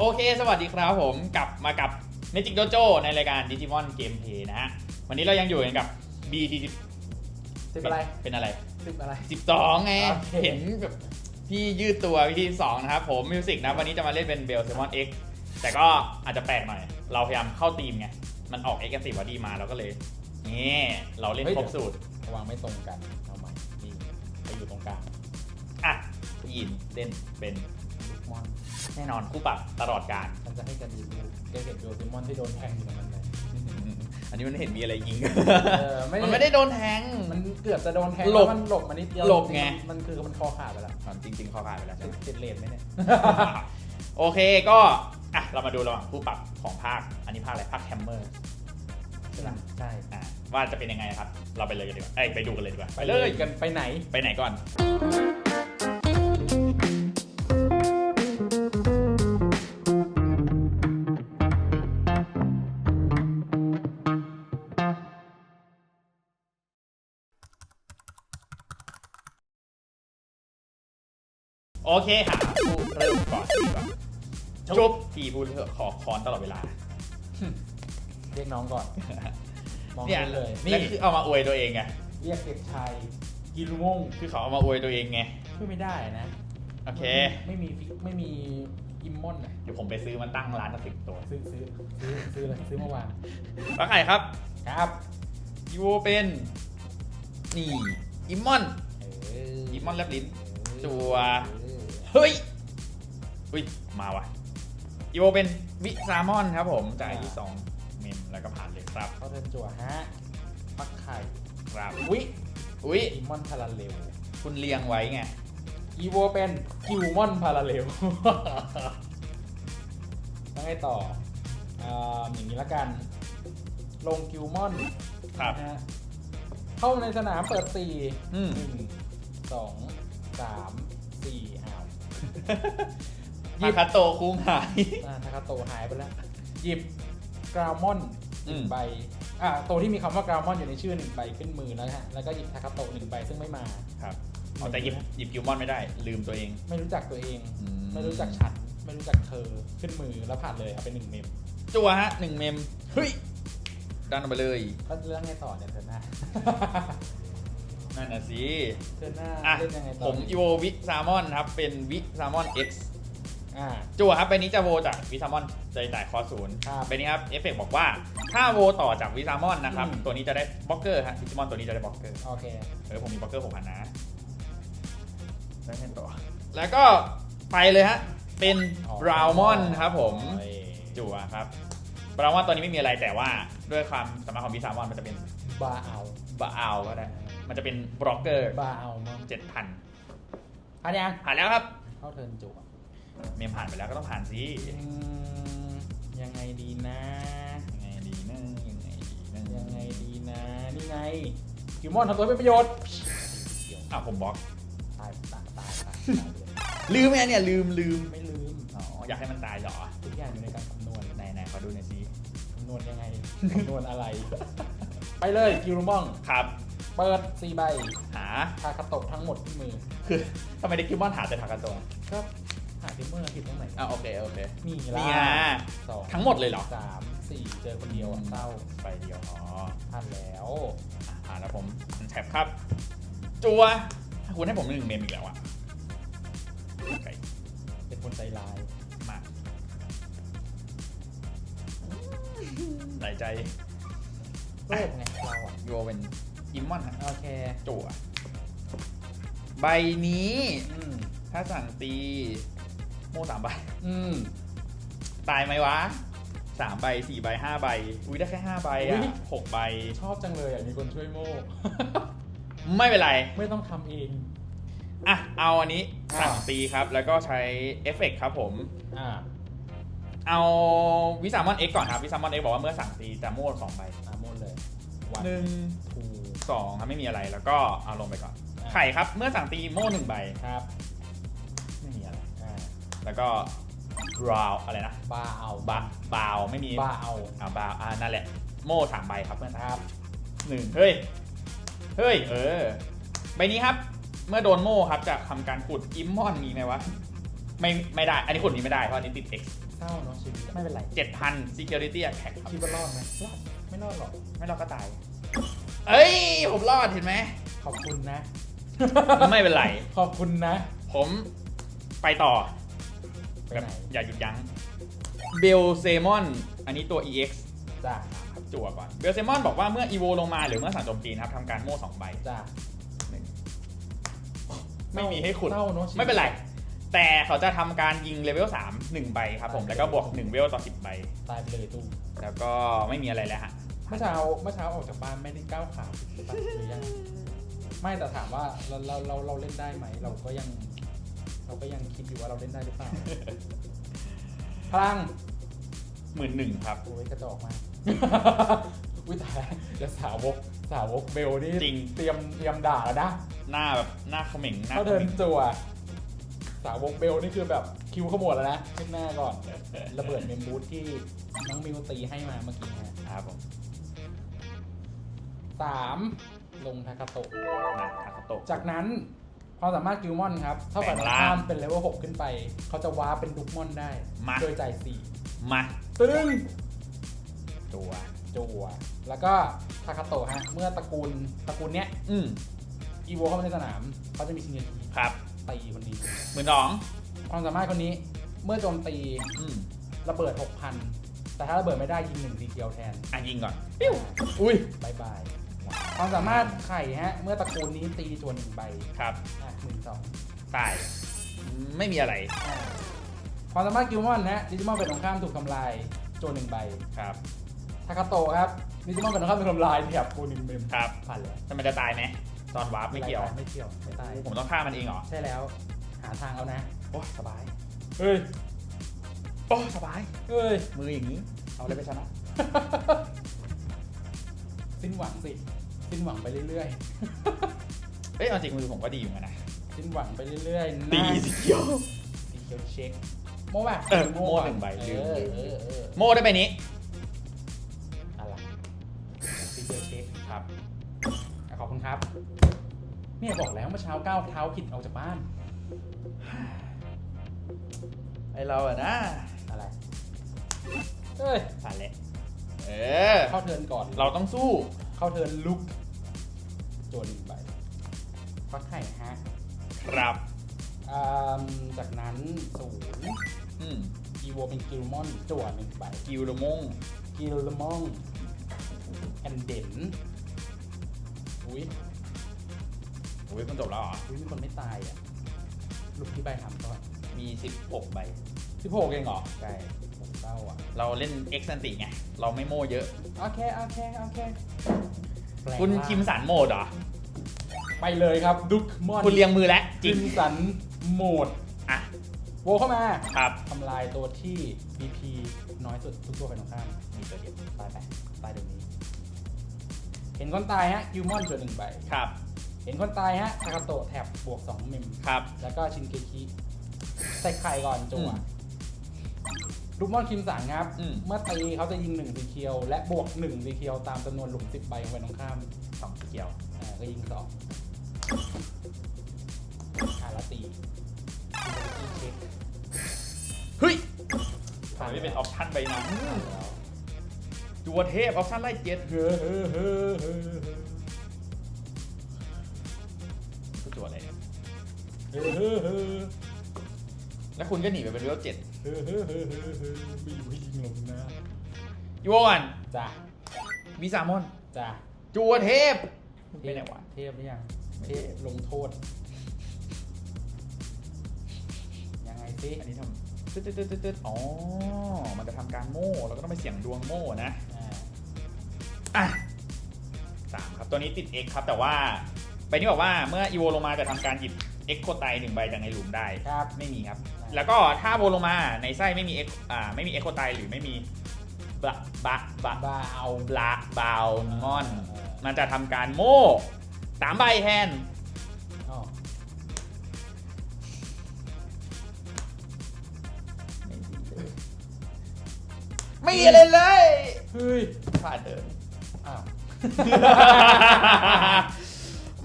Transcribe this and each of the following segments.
โอเค สวัสดีครับผมกลับมากับ Magic Dojo ในรายการ Digimon Gameplay นะฮะ วันนี้เรายังอยู่กันกับ BT สิบอะไรเป็นอะไรสิบอะไร12ไงโอเคเห็นแบบพี่ยืดตัววิธีสองนะครับผมมิวสิกนะวันนี้จะมาเล่นเป็นเบลเซมอน X แต่ก็อาจจะแปลกหน่อย เราพยายามเข้าทีมไง มันออก X กับสิบวดีมาเราก็เลย นี่ เราเล่นครบสูตรวางไม่ตรงกันเอาใหม่นี่ไปอยู่ตรงกลางอะยินเล่นเป็นลูกมอน แน่นอนคู่ปรับตลอดการฉันจะให้กันดีดูแกเห็นโดซิมอนที่โดนแทงอยู่ตรงนั้นเลยอันนี้มันไม่เห็นมีอะไรยิง เออไม่มันไม่ได้โดนแทง มันเกือบจะโดนแทงหลบแล้วมันหลบมานิดเดียวหลบไงมันมันคือมันคอขาดไปแล้วอ๋อจริงๆเขาขาดไปแล้วใช่ไหมติดเลนไหมเนี่ย โอเคก็อะเรามาดูระหว่างผู้ปรับของภาค อันนี้ภาคอะไรภาคแฮมเมอร์ใช่ปะใช่อะว่าจะเป็นยังไงนะครับ เราไปเลยกันดีกว่าเอ้ยไปดูกันเลยดีกว่าไปเลยกันไปไหน ไปไหนก่อน เคหาผู้เริ่มก่อนดีกว่าจุ๊บพี่พูดเถอะขอคอนตลอดเวลา เรียกน้องก่อน มองเนี่ยได้เลยนี่นี่คือเอามาอวยตัวเองไง เรียกเด็กชายกิรุงงคือเขาเอามาอวยตัวเองไง ช่วยไม่ได้นะโอเค ไม่มีฟิกไม่มีอิมมอนอะเดี๋ยวผมไปซื้อมันตั้งร้านสักสิบตัว ซื้อซื้อซื้อซื้อเลยซื้อเมื่อวานแล้วไข่ครับครับยูเป็น นี่ อิมมอน เออิมมอนแลบลิ้นเออจัว เออ เฮ้ยอุ้ย มาวะอีโวเป็นวิซามอนครับผมจ่ายที่สองเมมแล้วก็ผ่านเลยครับเข้าเทิร์นจั่วฮะฟักไข่ครับวิอุ้ยอิมมอนพาราเรลคุณเรียงไว้ไงอีโวเป็นกิวมอนพาราเรลต้องให้ต่ออ่าอย่างนี้ละกัน ลงกิวมอนครับนะฮะเข้าในสนามเปิดสี่อืมหนึ่งสองสามสี่อ้าว หยิมาบคาโตะคุ้งหาย อ่าทาคาโตะหายไปแล้ว หยิบกราวมอนหนึ่งอืมใบอ่าตัวที่มีคำว่ากราวมอนอยู่ในชื่อหนึ่งใบขึ้นมือแล้วฮะแล้วก็หยิบทาคาโตะหนึ่งใบซึ่งไม่มา ครับอ๋อแต่หยิบหยิบกิวมอนไม่ได้ ลืมตัวเอง ไม่รู้จักตัวเอง อืม ไม่รู้จักฉันไม่รู้จักเธอขึ้นมือแล้วผ่านเลยเอาไปหนึ่งเมมจัวฮะหนึ่งเมมเฮ้ยดันออกไปเลย แล้วเรื่องไงต่อเนี่ยเธอหน้า นั่นน่ะสิเธอหน้าอะเล่นยังไงต่อผมอีโววิซามอนครับ เป็นวิซามอน X อ่า จั่วครับใบนี้จะโวจากวิซามอนจะจ่ายคอศูนย์ครับใบนี้ครับเอฟเฟกบอกว่า ถ้าโวต่อจากวิซามอนนะครับ อืม ตัวนี้จะได้บล็อกเกอร์ฮะวิซามอนตัวนี้จะได้บล็อกเกอร์โอเค เออผมมีบล็อกเกอร์หกพันนะได้เงินต่อ แล้วก็ไปเลยฮะ เป็นบราวมอนครับผมโอ้ยจั่วครับบราวมอนตัวนี้ไม่มีอะไรแต่ว่าด้วยความสามารถของวิซามอนมันจะเป็นบาเอาบาเอาก็ได้ มันจะเป็นบล็อกเกอร์บาเอามอนเจ็ดพันผ่านยังผ่านแล้วครับ เข้าเทิร์นจั่วเมมผ่านไปแล้วก็ต้องผ่านสิอืมยังไงดีนะ ยังไงดีนะยังไงดีนะยังไงดีนะ นี่ไงคิวมอนทำตัวเป็นประโยชน์อ้าวผมบล็อก ตายตายตายตายตายเลยลืมไหมเนี่ยลืมลืมไม่ลืมอ๋ออยากให้มันตายเหรอทุกอย่างอยู่ในการคำนวณไหนไหนขอดูหน่อยสิคำนวณยังไงคำนวณอะไร ไปเลยคิวมอนครับ เปิดสี่ใบหา ทาคาโตะทั้งหมดที่มือคือทำไมเด็กคิวมอนหาแต่ทากาโตะก็หาทิมเมอร์ผิดตรงไหนอะโอเคโอเค นี่นี่ละไงสองทั้งหมดเลยเหรอ สามสี่เจอคนเดียวอะเศร้าไปเดียวอ๋อพลาดแล้วอะผ่านแล้วผมแท็บครับ จัวคุณให้ผมหนึ่งเมมอีกแล้วอะโอเคเป็นคนใจร้ายมาไหลใจโลภไงเราอะโยเป็น อิมมอนโอเคจั่วใบนี้ถ้าสั่งตีโม่สามใบตายไหมวะสามใบสี่ใบห้าใบ อุ้ยได้แค่ห้าใบอะหกใบ ชอบจังเลยอะมีคนช่วยโม่ ไม่เป็นไร ไม่ต้องทำเอง อะ เอาอันนี้สั่งตีครับ แล้วก็ใช้เอฟเฟกครับผม อ่าเอาวิสามอนเอ็กก่อนครับ วิสามอนเอ็กบอกว่าเมื่อสั่งตีจะโม่สองใบโม่เลยหนึ่งถูก 2ครับไม่มีอะไรแล้วก็เอาลงไปก่อน ไข่ครับ เมื่อสั่งตีโม่หนึ่งใบครับไม่มีอะไรแล้วก็บราวอะไรนะบ้าเอาบาบาวไม่มีบ้าเอาอ่าบาวอ่านั่นแหละโม่สามใบครับเพื่อนครับหนึ่งเฮ้ยเฮ้ยเออใบนี้ครับ เมื่อโดนโม่ครับจะทำการขุดอิมมอนมีไหมวะไม่ไม่ได้ อันนี้ขุดนี้ไม่ได้เพราะอันนี้ติด X เศร้าเนาะชีวิตไม่เป็นไร7,000 security attack ครับคิดว่ารอดไหมรอดไม่รอดหรอกไม่รอดก็ตาย เอ้ย ผมรอดเห็นไหม ขอบคุณนะ ไม่เป็นไร ขอบคุณนะผมไปต่อ ไปแบบไหนอย่าหยุดยั้งเบลเซมอน อันนี้ตัว EX จ้าครับจั่วก่อนเบลเซมอนบอกว่าเมื่ออีโวลงมาหรือเมื่อสั่งโจมตีนะครับทำการโม่สองใบ จ้าหนึ่งไม่มีให้ขุด เศร้าเนาะชีวิต ไม่เป็นไร แต่เขาจะทำการยิงเลเวล3 1ใบครับผม แล้วก็บวก 1 เวลต่อ 10 ใบ ตายไปเลยตู้แล้วก็ไม่มีอะไรแล้วฮะ เมื่อเช้าเมื่อเช้าออกจากบ้านไม่ได้ก้าวขาหรือเปล่าหรือยังไม่แต่ถามว่าเราเราเราเราเล่นได้ไหม เราก็ยัง เราก็ยังคิดอยู่ว่าเราเล่นได้หรือเปล่าพลังหมื่นหนึ่งครับ โอ้ยกระจอกมากวิตายแล้วสาวกสาวกเบลนี่จริง เตรียมเตรียมด่าแล้วนะหน้าแบบหน้าเขม่งหน้าเขาเขเดินม่งจั่วสาวกเบลนี่คือแบบคิวขมวดแล้วนะขึ้นหน้าก่อน ระเบิดเมมบูธที่น้องมิวตีให้มาเมื่อกี้ฮะครับผม สามลงทาคาโตะนะทาคาโตะ จากนั้นความสามารถกิลมอนครับ เท่ากับแปลงร่าง ข้ามเป็นเลเวล6ขึ้นไป เขาจะว้าร์ปเป็นดุกมอนได้ มา โดยจ่ายสี่มาตึ้ง ตัว จัวแล้วก็ทาคาโตะฮะ เมื่อตระกูลตระกูลเนี้ยอืมอีโวเข้ามาในสนาม เขาจะมีซิงเกิลทีครับตีคนนี้ หมื่นสองความสามารถคนนี้เมื่อโจมตีอืมระเบิด 6,000 แต่ถ้าระเบิดไม่ได้ยิงหนึ่งทีเดียวแทนอะยิงก่อน ปิ้วอุ้ยบายบาย ความสามารถไข่ฮะ เมื่อตระกูลนี้ตีจวนหนึ่งใบครับอะหมื่นสองตายไม่มีอะไรอ่าความสามารถกิลมอนนะดิจิมอนเป็นตรงข้ามถูกทำลายโจนหนึ่งใบครับ ทาคาโตะครับดิจิมอนเป็นตรงข้ามถูกทำลายแถบกูหนึ่งเมมครับผ่านเลยแต่มันจะตายไหมตอนวาร์ปไม่เกี่ยว ไม่เกี่ยวไม่ตายผมต้องฆ่ามันเองเหรอ ใช่แล้ว หาทางเอานะโอ้สบาย เฮ้ยโอ้สบายเฮ้ยมืออย่างนี้ เอาอะไรไปชนะ สิ้นหวังสิ สิ้นหวังไปเรื่อยเอ้ยเอาจริงมือผมก็ดีอยู่เหมือนกันนะๆ สิ้นหวังไปเรื่อยๆตีนะสีเขียว สีเขียวเช็ค โม่ป่ะเออโโม่หนึ่งใบเอลืมอเออเออโม่ได้ไปนี้อะไรสีเขียวเช็คครับอะขอบคุณครับ เนี่ยบอกแล้วเมื่อเช้าก้าวเท้าผิดออกจากบ้าน ไอเราอะนะอะไร เอ้ยผ่านแหละเออ เข้าเทิร์นก่อน เราต้องสู้ เข้าเทิร์นลุก โจนหนึ่งใบฟักไข่ฮะครับอ่าจากนั้นศูนย์อืมอีโวเป็นกิลมอนจั่วหนึ่งใบกิลโลมงกิลมองแอนเดนอุ้ยโอ้ยคุณจบแล้วเหรอ อุ้ยมีคนไม่ตายอะลุกที่ใบถามก่อนมี 16 ใบสิบหกเองเหรอใช่ผมเศร้าอะ เราเล่น X ซันติไง เราไม่โม่เยอะ โอเค โอเค โอเค แปลงคุณร่างคิมสันโหมดเหรอ ไปเลยครับดุกมอนคุณเรียงมือแล้วจคิริงมสันโหมดอะโวเข้ามาครับทำลายตัวที่ BP น้อยสุดทุกตัวไปตรงข้ามมีตัวเดียวตายไปตายเดี๋ยวนี้ เห็นคนตายฮะกิลมอนจวนหนึ่งใบครับเห็นคนตายฮะทากาโตะแท็บบวก2เมม ครับ แล้วก็ชินเกคิใส่ไข่ก่อนจั่วอืม ลูกมอนคิมสังครับ อืม เมื่อตีเขาจะยิง1สีเคียว และบวก1สีเคียวตามจำนวนหลุม10ใบของฝ่ายตรงข้ามสองเกี่ยวอ่าก็ยิงสองอ่าแล้วตีชินเกคิเช็คเฮ้ยผ่านไม่เป็นอแล้วอปชั่นใบนั้นผ่านแล้วจัวเทพออปชั่นไล่เจ็ดเฮ้อเฮ้อเฮ้อเฮ้อคือจัวอะไรเนี่ยเฮ้อเฮ้อเฮ้อแล้วคุณก็หนีไปเป็นเวลเจ็ด เฮ้อเฮ้อเฮ้อเฮ้อเฮ้อไม่อยู่ให้ยิงลงนะยูวอนจ้ะวิซามอนจ้ะจัวเทพไปไหนวะเทพหรือยังเทพลงโทษ ยังไงสิอันนี้ทำตึ๊ดตึ๊ดตึ๊ดตึ๊ดตึ๊ดอ๋อ มันจะทำการโม่เราก็ต้องไปเสี่ยงดวงโม่นะอ่าอะสามครับตัวนี้ติด X ครับแต่ว่าไปนี่บอกว่าเมื่ออีโวลงมาจะทำการหยิบ X โคไตหนึ่งใบจากในหลุมได้ ครับ ไม่มีครับได้แล้วก็ถ้าโวลงมาในไส้ไม่มี X อ่าไม่มี X โคไตหรือไม่มีบะบะบะบาเอาบลาบาวมอนเออมันจะทำการโม่สามใบแทนอ้อไม่มีอะไรเลยเฮ้ยผ่านเดิน อ้าว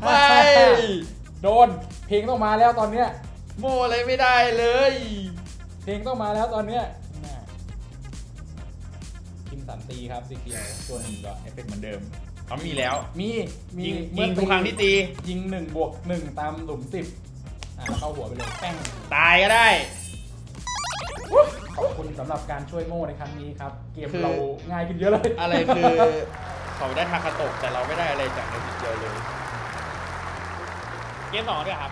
ไม่ โดน เพลงต้องมาแล้วตอนเนี้ยโมอะไรไม่ได้เลย เพลงต้องมาแล้วตอนเนี้ยน่ะคิมสันตีครับสีเขียวตัวหนึ่งก็เอฟเฟกต์เหมือนเดิมเขามีแล้วมีมียิงเมื่ยิองทุกครั้งที่ตี ยิงหนึ่งบวกหนึ่งตามหลุมสิบอ่าเข้าหัวไปเลยแป้ง ตายก็ได้ ขอบคุณสำหรับการช่วยโง่ในครั้งนี้ครับ เกมคือ เราง่ายขึ้นเยอะเลย อะไรคือ เขาได้ทาคาโตะแต่เราไม่ได้อะไรจากในทีเดียวเลย เกมสองด้วยครับ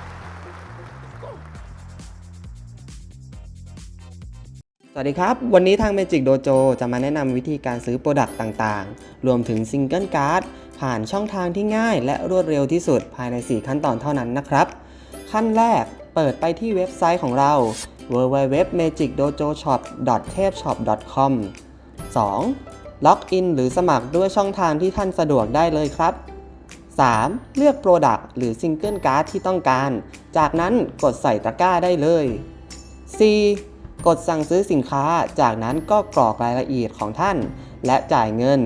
สวัสดีครับ วันนี้ทาง Magic Dojo จะมาแนะนำวิธีการซื้อโปรดักต์ต่างๆ รวมถึงซิงเกิลการ์ดผ่านช่องทางที่ง่ายและรวดเร็วที่สุดภายใน 4 ขั้นตอนเท่านั้นนะครับ ขั้นแรกเปิดไปที่เว็บไซต์ของเรา www.magicdojoshop.tapeshop.com 2. ล็อกอินหรือสมัครด้วยช่องทางที่ท่านสะดวกได้เลยครับ 3. เลือก Product หรือ Single Card ที่ต้องการ จากนั้นกดใส่ตะกร้าได้เลย 4. กดสั่งซื้อสินค้า จากนั้นก็กรอกรายละเอียดของท่าน และจ่ายเงิน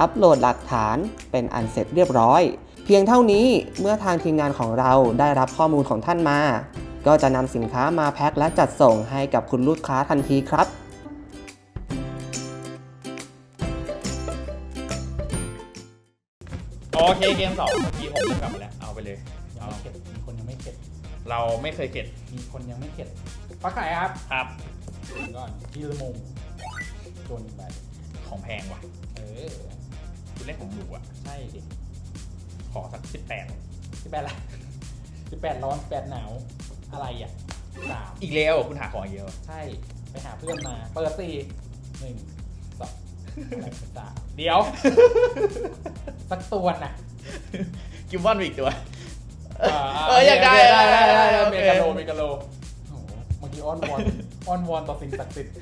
อัปโหลดหลักฐานเป็นอันเสร็จเรียบร้อย เพียงเท่านี้เมื่อทางทีมงานของเราได้รับข้อมูลของท่านมา ก็จะนำสินค้ามาแพ็คและจัดส่งให้กับคุณลูกค้าทันทีครับ อเคเกมสองเมื่อกี้ผมเล่นกลับมาแล้ว เอาไปเลย ยังเอาไม่เข็ดมีคนยังไม่เข็ดเราไม่เคยเก็บมีคนยังไม่เข็ดปลาไข่ครับครับก่อนทีละมุมตัวหนึ่งใบของแพงว่ะ เออคุณเล่นของหรูอะ ใช่ดิขอสักสิบแปดสิบแปดละสิบแปดร้อนสิบแปดหนาว อะไรอะสามอีกแล้วคุณหาของอีกเยอะใช่ ไปหาเพื่อนมา เปิดสี่หนึ่ง สองอะไรสามเดี๋ยว สักตัวน่ะกิมบอนอีกตัว เอเอออยากได้ได้ได้ได้ได้โอเมเคกาโลเมกาโลโอ้โหเมื่อกี้อ้อนวอนอ้อนวอนต่อสิ่งศักดิ์สิทธิ์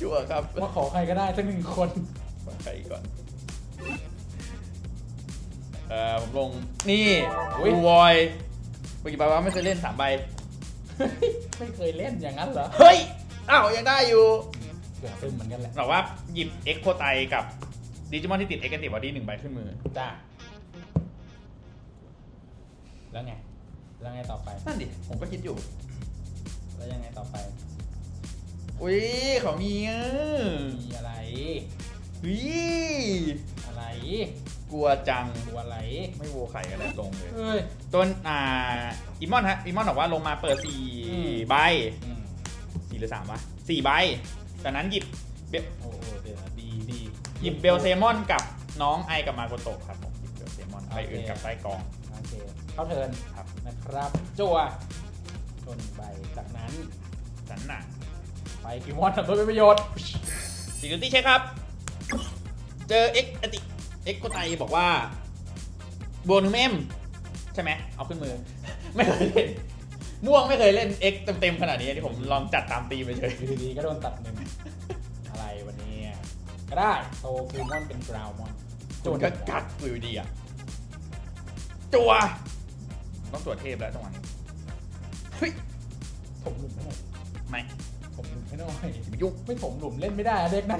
จั่วครับว่าขอใครก็ได้สักหนึ่งคนใครก่อนเออผมลงนี่อุ๊ยบูวอยเมื่อกี้บอกว่าไม่เคยเล่นสามใบไม่เคยเล่นอย่างนั้นเหรอเฮ้ยอ้าวยังได้อยู่ เกือบซึมเหมือนกันแหละแบบว่าหยิบเอ็กโคไตกับดิจิมอนที่ติดเอ็กซ์ติวอดี้หนึ่งใบขึ้นมือ จ้าแล้วไง แล้วไงต่อไป นั่นดิ ผมก็คิดอยู่ แล้วยังไงต่อไป อุ้ยเขามีอะมีอะไรวิอะไรกลัวจัง ตัวอะไร ไม่โวไข่กันแล้วลงเลยเอ้ยต้นอ่าอีมอนฮะอีมอนบอกว่าลงมาเปิดสี่อืม ใบอืมสี่หรือสามวะสี่ใบ จากนั้นหยิบเบลโอ้โหเดี๋ยวนะดีดีหยิบเบลเซมอนกับน้องไอกับมาโกโตะครับผมหยิบเบลเซมอนไปอื่นกับใต้กอง โอเคเข้าเทิร์นครับ นะครับ จั่วจนใบจากนั้นสันหนักไปกิมอนทำตัวเป็นประโยชน์ สิคิวตี้เช็คครับ เจอเอ็กอติเอ็กโกไตบอกว่าบวกหนึ่งเมมใช่ไหมเอาขึ้นมือ ไม่เคยเล่นม่วงไม่เคยเล่นเอ็กเต็มๆขนาดนี้ที่ผมลองจัดตามตีมไปเฉย อยู่ดีๆก็โดนตัดหนึ่งอะไรวันนี้ ก็ได้โตคิวมอนเป็นกราวมอนจนก็กัดอยู่ดีอะจัวต้องตรวจเทพแล้วจังหวะนี้เฮ้ยถมหลุมให้หน่อยไม่ถมหลุมให้หน่อยอย่าไปยุ่งไม่ถมหลุมเล่นไม่ได้อะเด็กนะ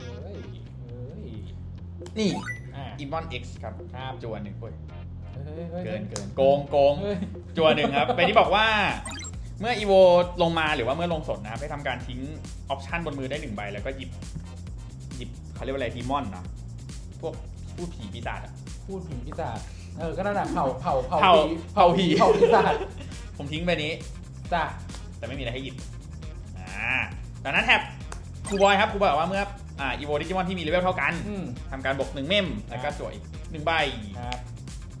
เฮ้ยเฮ้ยนี่อะอิมอนเอ็กซ์ครับครับจัวหนึ่งเว้ยเฮ้ยฮ้ยเกิฮ้ยนเกินโกงโกงเฮ้ยจัวหนึ่งครับเป็นที่บอกว่า เมื่ออีโวลงมาหรือว่าเมื่อลงสดนะครับให้ทำการทิ้งออปชันบนมือได้หนึ่งใบ แล้วก็หยิบหยิบเขาเรียกว่าอะไรดีมอนเนาะพวกพูดผีปีศาจอะพูดผีปีศาจเออก็นั่นแหละเผาเผาเผาเผาผีเผาผีเผาปีศาจผมทิ้งไปนี้ จ้ะแต่ไม่มีอะไรให้หยิบ อ่าจากนั้นแท็บครูบอยครับครูบอยบอกว่าเมื่ออ่าอีโวดิจิมอนที่มีเลเวลเท่ากันอืมทำการบวกหนึ่งเมมแล้วก็จั่วอีกหนึ่งใบ ครับ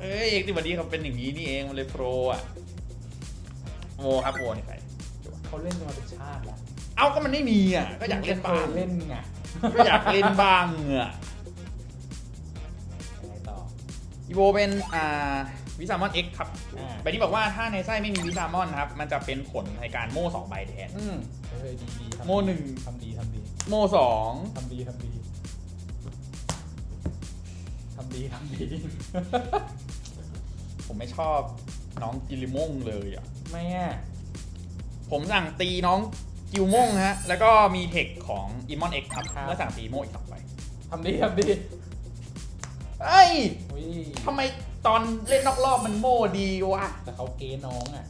เอ้ยเอ็กซ์ติวันนี้เขาเป็นอย่างนี้นี่เองมันเลยโปรอะ โวครับโวนี่ใครจั่วเขาเล่นกันมาเป็นชาติละเอ้าก็มันไม่มีอะก็อยากเล่นบ้างคเล่นไงก็อยากเล่นบ้างอะยังไงต่ออีโวเป็นอ่าวิซามอนเอ็กครับอ่าใบนี้บอกว่าถ้าในไส้ไม่มีวิซามอนครับมันจะเป็นผลในการโม่สองใบแทน อืมเฮ้ยดีดีทำดีโม่หนึ่ง ทำดีทำดีโม่สองทำดีทำดีทำดีทำดี ผมไม่ชอบน้องกิลิมงเลยอะ ไม่อะผมสั่งตีน้องกิลมงฮะ แล้วก็มีเทคของอิมอนเอ็กครับแล้วสั่งตีโม่อีกสองใบทำดีทำดีเอ้ยอุ้ยทำไมตอนเล่นนอกรอบมันโม่ดีวะ แต่เขาเกน้องอะ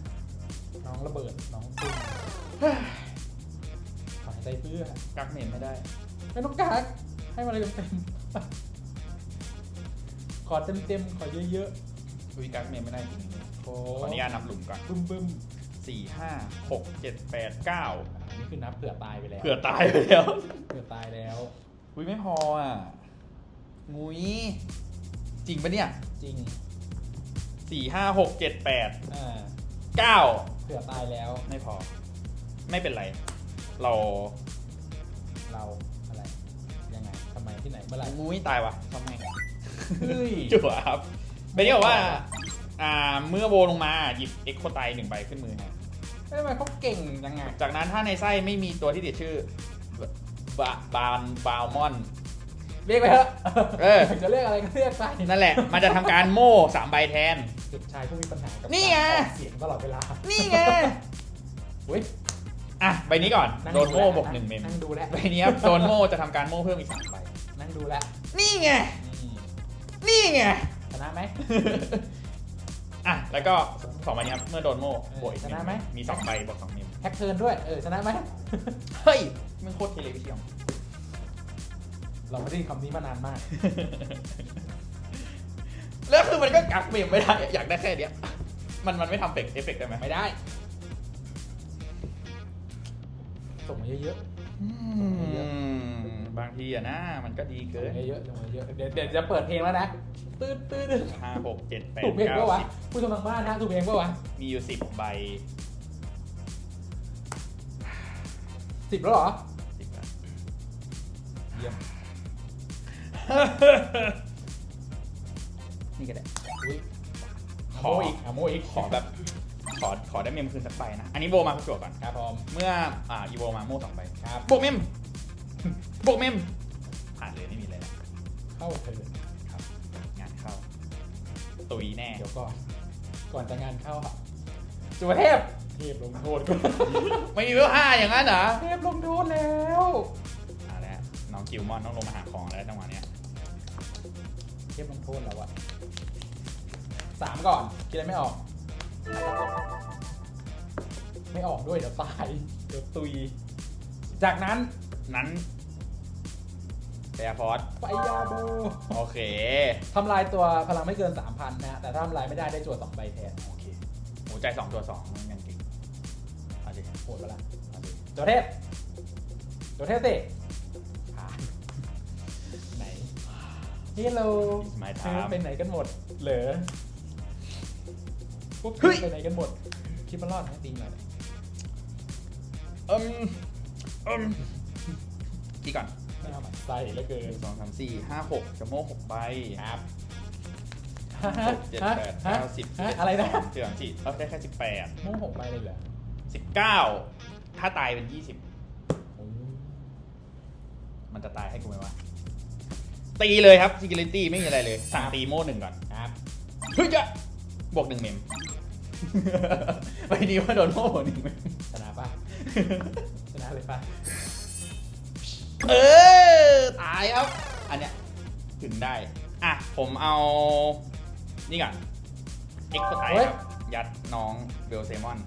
น้องระเบิดน้องตุ้มถอนหายใจใจเพื่อกักเมมไม่ได้ ไม่ต้องกักให้มาเลยเต็มๆขอเต็มๆขอเยอะอุ้ยกักเมมไม่ได้จริง ๆโอ้ๆขออนุญาตนับหลุมก่อนบึ้มบึ้มสี่ห้าหกเจ็ดแปดเก้าอันนี้คือนับเผื่อตายไปแล้วเผื่อตายไปแล้วเผื่อตายแล้วอุ้ยไม่พออะงุยจริงปะเนี่ยจริงสี่ห้าหกเจ็ดแปดอ่าเก้าเผื่อตายแล้วไม่พอ ไม่เป็นไร เราเราอะไรยังไงทำไมที่ไหนเมื่อไหร่งุยตายวะทำไมเฮ้ยจั่วครับเป็นที่บอกว่า อ่าเมื่อโบลงมาหยิบเอ็กโคไตหนึ่งใบขึ้นมือฮะทำไมเขาเก่งยังไงจากนั้นถ้าในไส้ไม่มีตัวที่ติดชื่อบาบานบาวมอนเรียกไปเถอะเออจะเรียกอะไรก็เรียกไปนั่นแหละ มันจะทำการโม่สามใบแทนเด็กชายผู้มีปัญหากับนี่ไงการออกเสียงตลอดเวลา นี่ไงอุ้ยอะใบนี้ก่อนนั่งโดนโม่แล้วบวกหนึ่งเมมนั่งดูแล้วใบนี้ครับโดนโม่จะทำการโม่เพิ่มอีกสามใบนั่งดูแล้วนี่ไงนี่นี่ไงชนะไหม อะแล้วก็สองใบนี้ครับเมื่อโดนโม่เออบวกอีกชนะไหม มีสองใบบวกสองเมมแฮกเทิร์นด้วย เออ ชนะไหม เฮ้ยมันโคตรเทเลวิชั่นเราไม่ได้ยินคำนี้มานานมาก แล้วคือมันก็กักเมมไม่ได้อยากได้แค่เนี้ย มันมันไม่ทำเฟกเอฟเฟกได้ไหมไม่ได้ ส่งมาเยอะอืมบางทีอะนะ มันก็ดีๆส่เกิงน มาเยอะๆส่งมาเยอะๆเดี๋ยวเดี๋ยวจะเปิดเพลงแล้วนะ ตื้นตื้นตื้นห้าหกเจ็ดแปดถูกเพลงเก้าปะวะสิบผู้ชมทางบ้านนะถูกเพลงปะวะมีอยู่สิบใบสิบแล้วเหรอ สิบใบเยี่ยม นี่ก็ได้ อุ้ยขโมออีกอะโมอีกขอแบบ ขอขอได้เมมคืนสักใบนะ อันนี้โบมาคุกโจก่อน ครับพร้อมเมื่ออ่าอีโบมาโม่สองใบครับ บวกเมม บวกเมมผ่านเลยไม่มีอะไรแล้วเข้าเถิด ตุยแน่ เดี๋ยวก่อน ก่อนจะงานเข้าอะจุเทพ เทพลงโทษกูไม่มีเวลห้าอย่างนั้นเหรอเทพลงโทษแล้วเอาแล้วน้องกิวมอนต้องลงมาหาของแล้วจังหวะเนี้ยเทพลงโทษแล้วอะสามก่อนคิดอะไรไม่ออก ไม่ออกด้วยเดี๋ยวตายเดี๋ยวตุย จากนั้นนั้น เซียฟอร์สไฟยาโบโอเค ทำลายตัวพลังไม่เกิน 3,000 นะฮะ แต่ถ้าทำลายไม่ได้ได้จวด2ใบแทนโอเคหัวใจสองตัวสองมันยังเก่งเอาดิโหดปะล่ะเอาดิจวเทพจวเทพสิผ่านไหนฮัลโหล It's my เธอ time ไปไหนกันหมด เหรอพวกเธเฮ้อยไปไหนกันหมด คิดมารอดไหมตีหน่อย อืมอืมกี่ก่อน ไม่เอาหมันใส่เหลือเกิหนนึ่งสองสามสี่ห้าหกจะโม่หกใบครับหกเจ็ดแปดเก้าสิบฮะอะไรนะเจืองสี่เออได้แค่สิบแปดโม่หกใบเลยเหรอสิบเก้าถ้าตายเป็นยี่สิบโอ้มันจะตายให้กูไหมวะตีเลยครับ security ไม่มีอะไรเลย สั่งตีโม่หนึ่งก่อนครับเฮ้ยจะบวกหนึ่งเมมไปนี้ว่าโดนโม่บวกหนึ่งเมมชนะป่ะชนะเลยป่ะ เออ ตายครับ อันเนี้ยถึงได้ อะ ผมเอา นี่ก่อนเอ็กซ์ไทครับ ยัดน้องเบลเซมอน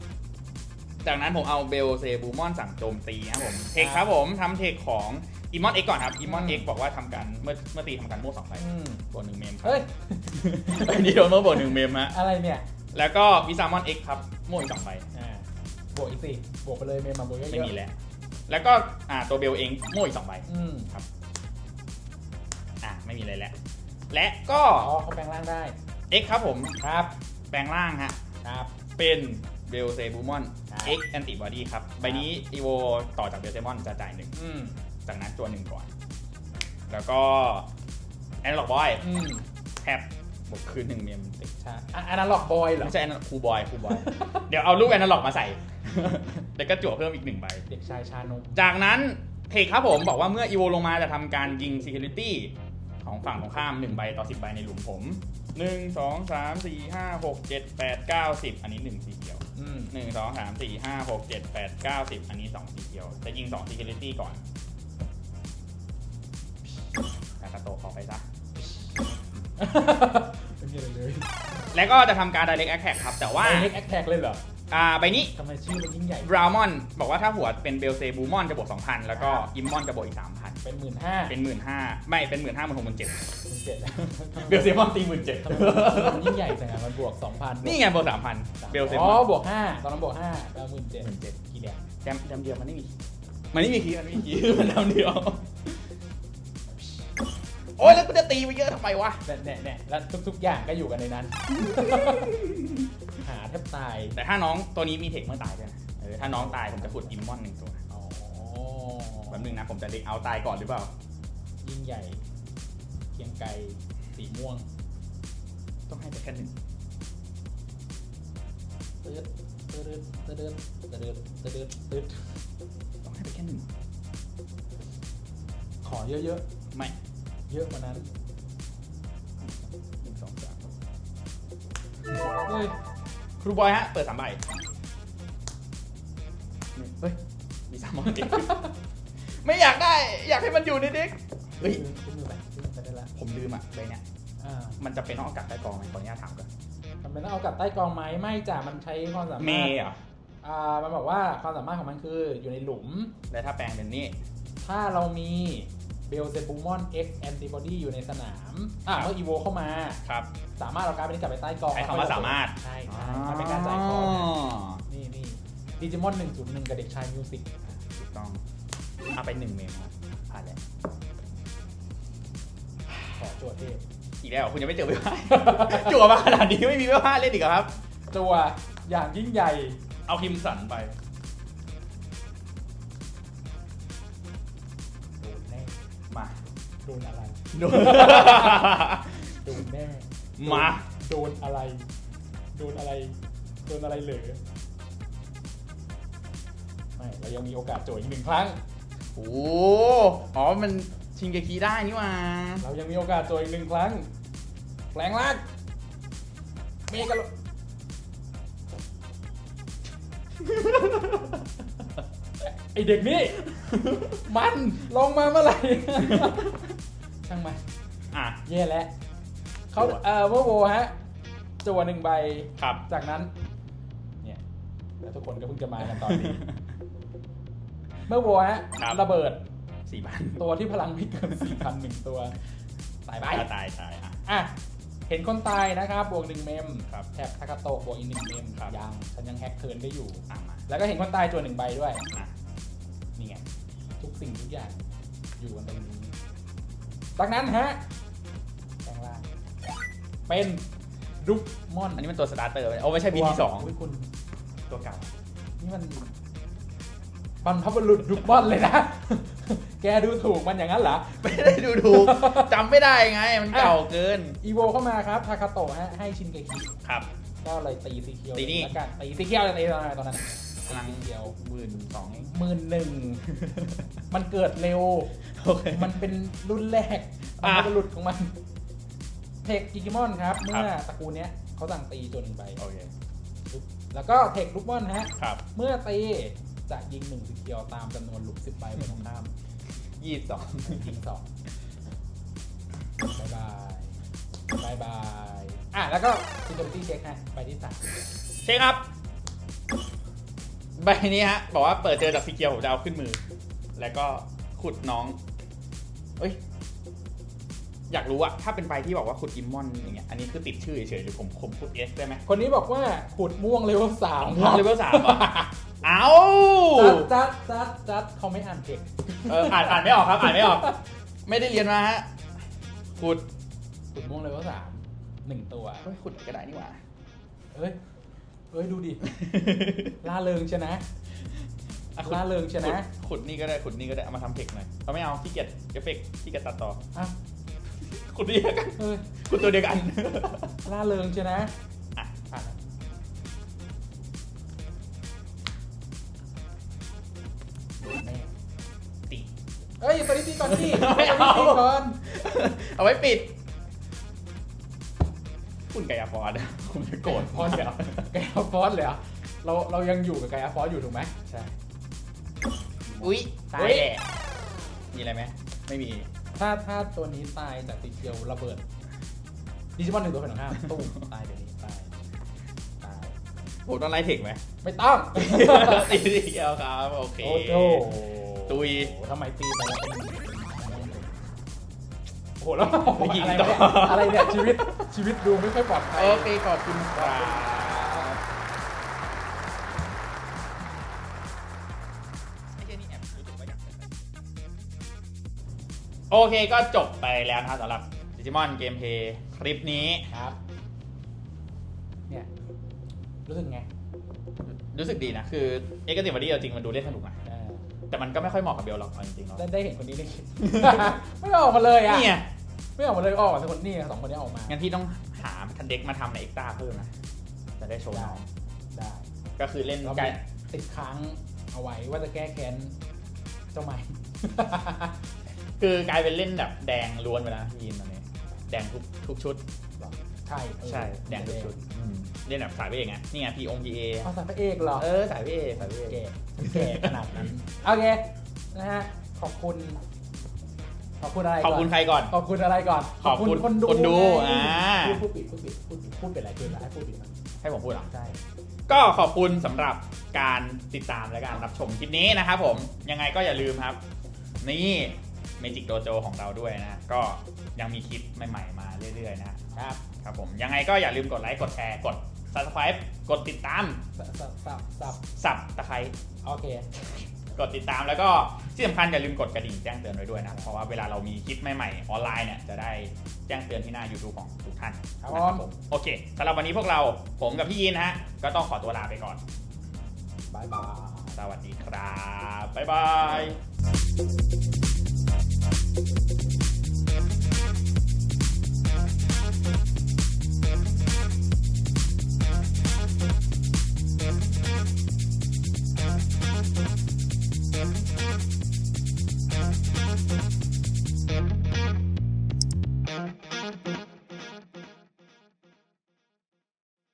จากนั้นผมเอาเบลเซบูมอนสั่งโจมตีครับผม เทคครับผมทำเทคของอีมอนเอ็กก่อนครับอีมอนเอ็กบอกว่าทำการเมื่อเมื่อตีทำการโม่สองใบอืมบวกหนึ่งเมมครับเฮ้ยอันนี้โดนโม่บวกหนึ่งเมมฮะอะไรเนี่ย แล้วก็วิซามอนเอ็กครับโม่อีกสองใบอ่าบวกอีกสิบวกไปเลยเมมมาบวกเยอะๆไม่มีแล้ว แล้วก็อ่าตัวเบลเองโม่อีกสองใบอืมอะไม่มีอะไรแล้ว และก็อ๋อเขาแปลงร่างได้ เอ็กครับผมครับแปลงร่างฮะครับเป็นเบลเซบูมอนครับ เอ็กแอนติบอดีครับ ใบนี้อีโวต่อจากเบลเซมอนจะจ่ายหนึ่งอืมจากนั้นตัวหนึ่งก่อน แล้วก็แอนล็อกบอยอืมแทบหมดคืนหนึ่งเมมติดใช่อะอันนั้นหลอกบอยเหรอ ไม่ใช่แอนครูบอยครูบอย เดี๋ยวเอาลูกแอนล็อกมาใส่ แล้วก็จั่วเพิ่มอีกหนึ่งใบ เด็กชายชานมจากนั้นเทคครับผมบอกว่าเมื่ออีโวลงมาจะทำการยิง Security ของฝั่งของข้าม 1 ใบต่อ 10 ใบในหลุมผม 1 2 3 4 5 6 7 8 9 10 อันนี้ 1 สีเขียว อืม1 2 3 4 5 6 7 8 9 10 อันนี้ 2 สีเขียว จะยิง 2 Security ก่อนกากาโตขอไปซะ ไม่มีอะไรเลยแล้วก็จะทำการ Direct Attack ครับ แต่ว่าเล็กแอคแท็กเลยเหรอ อ่าใบนี้ทำไมชื่อมันยิ่งใหญ่ บราวมอนบอกว่าถ้าหัวเป็นเบลเซบูมอนจะบวก2,000 แล้วก็อิมมอนจะบวกอีก 3,000 เป็นหมื่นห้าเป็นหมื่นห้าไม่เป็นหมื่นห้าหมื่นหกหมื่นเจ็ดหมื่นเจ็ดเบลเซมอนตีหมื่นเจ็ดทำไมมันยิ่งใหญ่จังอะมันบวกสองพันนี่ไงบวกสามพันเบลเซมอ๋ออนบวกห้าตอนนั้นบวกห้าแล้วหมื่นเจ็ดหมื่นเจ็ดกี่แดงแดมแดมเดียวมันไม่มีมันไม่มีคีย์มันไม่มีคีย์มันแดมเดียว โอ้ยแล้วกูจะตีไปเยอะทำไมวะแน่แน่แน่แล้วทุกๆอย่างก็อยู่กันในนั้น หาแทบตาย แต่ถ้าน้องตัวนี้มีเทคเมื่อตายด้วยนะเออถ้าน้องตายผมจะขุดอิมมอนหนึ่งตัวอ๋อแป๊บนึงนะผมจะเด็กเอาตายก่อนหรือเปล่า ยิ่งใหญ่เคียงไกรสีม่วง ต้องให้ไปแค่หนึ่งตืดตืดตืดตืดตืดตืดตืดต้องให้ไปแค่หนึ่งขอเยอะไม่ๆ เยอะกว่านั้นหนึ่งสองสามเฮ้ย ครูบอยฮะ เปิดสามใบหนึ่งเฮ้ย มีสามมอนเด็กไม่อยากได้ อยากให้มันอยู่ในเด็กเฮ้ย ขึ้นมือไปขึ้นมือไปได้ละผมลืมอะใบเนี้ยอ่ามันจะเป็นต้องเอากลับใต้กองไหมขออนุญาตถามก่อนมันเป็นต้องเอากลับใต้กองไหมไม่จ้ะมันใช้ความสามารถเมย์เหรออ่ามันบอกว่าความสามารถของมันคืออยู่ในหลุม แล้วถ้าแปลงเป็นนี่ ถ้าเรามี เบลเซบูมอน X Antibody อยู่ในสนามอะเมื่ออีโวเข้ามา ครับ สามารถเอาการ์ดไปนี้กลับไปใต้กองใช้คำว่าสามารถ ใช่ใช่มันเป็นการจ่ายคอร์นี่นี่ดิจิมอน101กับเด็กชายมิวสิกถูกต้องเอาไปหนึ่งเมมครับผ่านแล้วขอโจทย์เทพอีกแล้วเหรอคุณยังไม่เจอไม่พลาดจั่วมาขนาดนี้ไม่มีไม่พลาดเล่นอีกเหรอครับตัวอย่างยิ่งใหญ่เอาคิมสันไป โดนอะไร โดน โดนแน่มา โดนอะไร โดนอะไร โดนอะไรเหลือไม่เรายังมีโอกาสโจทย์อีกหนึ่งครั้ง โอ้อ๋อ มันชิงเกคีได้นี่หว่า เรายังมีโอกาสโจทย์อีกหนึ่งครั้ง แปลงร่างเมกะโลไอเด็กนี่ มันลงมาเมื่อไหร่ ช่างมันอะ เย่แล้วเขาจั่ว เอ่อเมื่อโวฮะจั่วหนึ่งใบ ครับจากนั้น เนี่ยแล้วทุกคนก็เพิ่งจะมากันตอนนี้ เมื่อโวฮะครับระเบิดสี่พันตัวที่พลังไม่เกินสี่พันหนึ่งตัวตายไปตายตายตายอะ อะ เห็นคนตายนะครับ บวกหนึ่งเมมครับแถบทากาโตะบวกอีกหนึ่งเมมครับ ยังฉันยังแฮกเทิร์นได้อยู่ ตามมาแล้วก็เห็นคนตายตัวหนึ่งใบด้วย อะนี่ไง ทุกสิ่งทุกอย่างอยู่กันตรงนี้ จากนั้นฮะแปลงร่างเป็นรุกมอน อันนี้มันตัวสตาร์เตอร์ไปโอ้ไม่ใช่บีที่สองยคุณตัวเก่านี่มันบรรพบุรุษรุกมอนเลยนะ แกดูถูกมันอย่างนั้นเหรอ ไม่ได้ดูถูกจำไม่ได้ไง มันเก่าเกิน อีโวเข้ามาครับ ทาคาโตะฮะให้ชินเกคิครับ ก็เลยตีสีเคียวตีนี่ แล้วกันตีสีเคียวเลยตีตอนนั้น ตอนนั้นพลังสีเคียวหมื่นสองเองหมื่นหนึ่งมันเกิดเร็ว โอเค มันเป็นรุ่นแรกอะ มันเป็นหลุดของมันเทคกิกิมอนครับครัเมื่บอตระกูลเนี้ยเขาสั่งตีตัวหนึ่งใบโอเค แล้วก็เทคลูกมอนฮะ ครับเมื่อตีจะยิงหนึ่งสกิลตามจำนวนลูกสิบใบไปตรงข้ามยี่สิบสองยิงสองบายบายบายบายอะแล้วก็ซินโดตี้เช็คฮะใบที่สาม เช็คครับ ใบนี้ฮะบอกว่าเปิดเจอจากซีเกียวผมจะเอาขึ้นมือ แล้วก็ขุดน้อง เอ้ย อยากรู้อะถ้าเป็นใบที่บอกว่าขุดอิมมอนอย่างเงี้ยอันนี้คือติดชื่อเฉยๆหรือผมผมขุดเอสได้ไหมคนนี้บอกว่าขุดม่วงเลเวลสามม่วงเลเวลสามเหรอเอาจัดจัดจัดจัดเขาไม่อ่านเทคเอออ่านอ่านไม่ออกครับ อ่านไม่ออก ไม่ได้เรียนมาฮะขุดขุดม่วงเลเวลสามหนึ่งตัวเฮ้ยขุดก็ได้นี่หว่าเอ้ย เอ้ยดูดิ ล่าเริงชนะอะขุดล่าเริงชนะขุดขุดนี่ก็ได้ขุดนี่ก็ได้เอามาทำเทคหน่อยเอาไม่เอาขี้เกียจเอฟเฟกต์ขี้เกียจตัดต่ออะขุดนี่แล้วกันเอ้ยขุดตัวเดียวกัน ล่าเริงชนะอะผ่านแล้วโดนแน่ตีเอ้ยไปดิตีก่อนดิไม่ไปเอาดิตีก่อนเอาไว้ปิด คุณไกายาฟอร์ดคุณจะโกรธฟอนต์เหรอไกอาฟอสเลยเหรอเราเรายังอยู่กับไกอาฟอสอยู่ถูกไหมใช่อุ๊ยตายอุ๊ยแหละมีอะไรไหมไม่มี ถ้าถ้าตัวนี้ตายจากตีเกียวระเบิดดิจิมอนหนึ่งตัวเป็นของข้ามตู้มตายเดี๋ยวนี้ตายตายผมต้องไล่เทคไหมไม่ต้องตีเดียวครับโอเคโอ้โหตุยโอ้โหทำไมตีไปแล้วเป็นโอ้โหแล้วไปยิงอะไรต่อเนี่ยอะไรเนี่ยชีวิต ชีวิตดูไม่ค่อยปลอดภัยโอเคขอบคุณครับโอเคก็จบไปแล้วนะครับสำหรับดิจิมอนเกมเพย์คลิปนี้ครับ เนี่ยรู้สึกไง รู้สึกดีนะ คือเอ็กซ์ติมบอดี้จริงมันดูเล่นสนุกอะเออแต่มันก็ไม่ค่อยเหมาะกับเบลหรอกเอาจริงๆเนาะได้ได้เห็นคนนี้ในคลิป ไม่ออกมาเลยอะ นี่ไง ไม่ออกมาเลยออกมาแต่คนนี้สองคนนี้ออกมางั้นพี่ต้องหาทันเด็กมาทำในเอ็กซ์ต้าเพิ่มนะจะได้โชว์น้องได้ก็คือเล่นเราไกลติดค้างเอาไว้ว่าจะแก้แค้นเจ้าใหม่ คือกลายเป็นเล่นแบบแดงล้วนไปแล้วพี่ยินตอนนี้แดงทุกทุกชุดใช่เออใช่แดงทุกชุดอืมเล่นแบบสายพระเอกไงนี่ไงพีองพีเอเอาสายพระเอกเหรอเออสายพระเอกสายพระเอกแก่แก่ขนาดนั้นโอเคนะฮะขอบคุณ ขอบคุณอะไรขอบคุณใครก่อน ขอบคุณอะไรก่อนขอบคุณคนดูคนดูไงอ่าพูดพูดปิดพูดปิดพูดปิดพูดเป็นอะไรเกินแล้วให้พูดปิดมั้ยให้ผมพูดเหรอใช่ก็ขอบคุณสำหรับการติดตามและการรับชมคลิปนี้นะครับผมยังไงก็อย่าลืมครับ นี่เมจิกโดโจของเราด้วยนะ ก็ยังมีคลิปใหม่ๆมาเรื่อยๆนะครับครับผมยังไงก็อย่าลืมกดไลค์กดแชร์กด subscribe กดติดตามสับสับสับสับสับตะไคร้โอเค กดติดตามแล้วก็ที่สำคัญอย่าลืมกดกระดิ่งแจ้งเตือนไว้ด้วยนะเพราะว่าเวลาเรามีคลิปใหม่ๆออนไลน์เนี่ยจะได้แจ้งเตือนที่หน้า YouTube ของทุกท่านครับผมโอเคสำหรับวันนี้พวกเราผมกับพี่ยินฮะก็ต้องขอตัวลาไปก่อน บายบาย สวัสดีครับ บ๊ายบาย